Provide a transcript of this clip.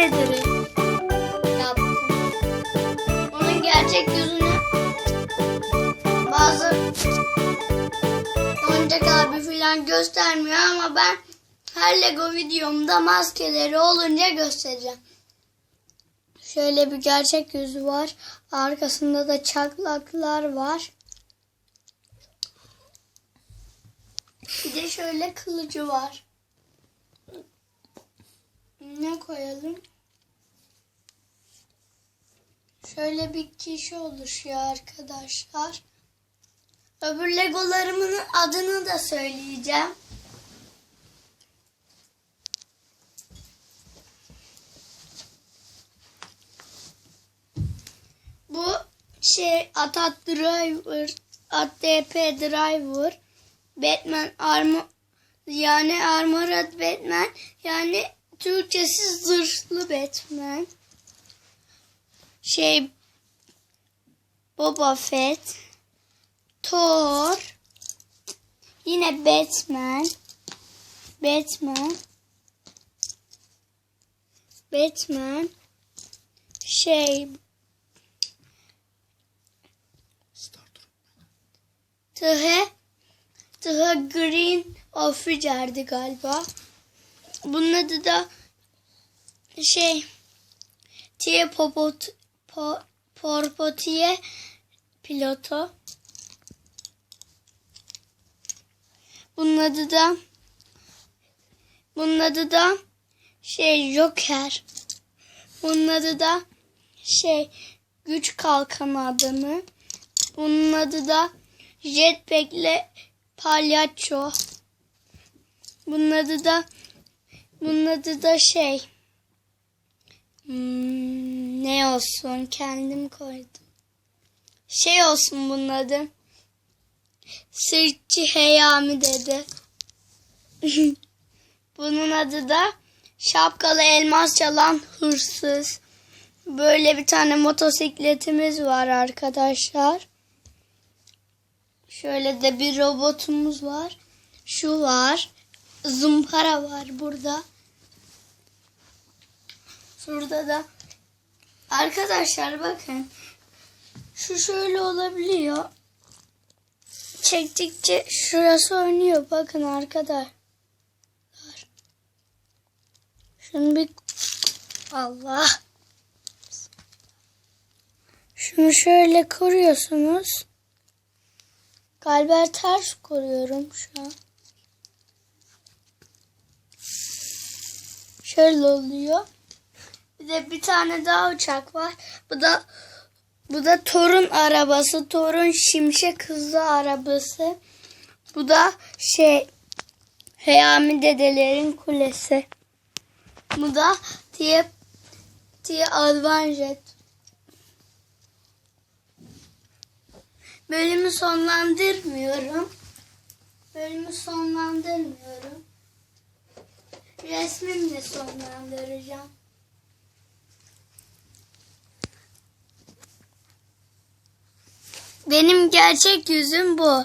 Vader'ı yaptım. Onun gerçek yüzünü bazı oyuncak abi falan göstermiyor ama ben her Lego videomda maskeleri olunca göstereceğim. Şöyle bir gerçek yüzü var. Arkasında da çatlaklar var. Bir de şöyle kılıcı var. Ne koyalım? Şöyle bir kişi oluşuyor arkadaşlar. Öbür legolarımın adını da söyleyeceğim. Bu şey Atat Driver, ATP Driver, Batman Armor yani Armored Batman yani Türkçesi zırhlı Batman. Şey Boba Fett, Thor, yine Batman, Batman, Batman, şey Tıhe Tıhe Green Officer'di galiba. Bunun adı da şey Tie Popot po, Porpotiye piloto. Bunun adı da bunun adı da şey Joker. Bunun adı da şey güç kalkanı adamı. Bunun adı da Jetpack'le palyaço. Bunun adı da bunun adı da şey ne olsun kendim koydum. Şey olsun bunun adı. Sırtçı Heyami dedi. bunun adı da şapkalı elmas çalan hırsız. Böyle bir tane motosikletimiz var arkadaşlar. Şöyle de bir robotumuz var. Şu var. Zımpara var burada. Şurada da arkadaşlar bakın. Şu şöyle olabiliyor. Çektikçe şurası oynuyor. Bakın arkadaşlar. Şunu bir Allah. Şunu şöyle kuruyorsunuz. Galiba ters koruyorum şu an. Şöyle oluyor. De bir tane daha uçak var. Bu da bu da Thor'un arabası. Thor'un şimşek hızlı arabası. Bu da şey Heyami dedelerin kulesi. Bu da Tie Tie Advanjet. Bölümü sonlandırmıyorum. Bölümü sonlandırmıyorum. Resmimle sonlandıracağım. Benim gerçek yüzüm bu.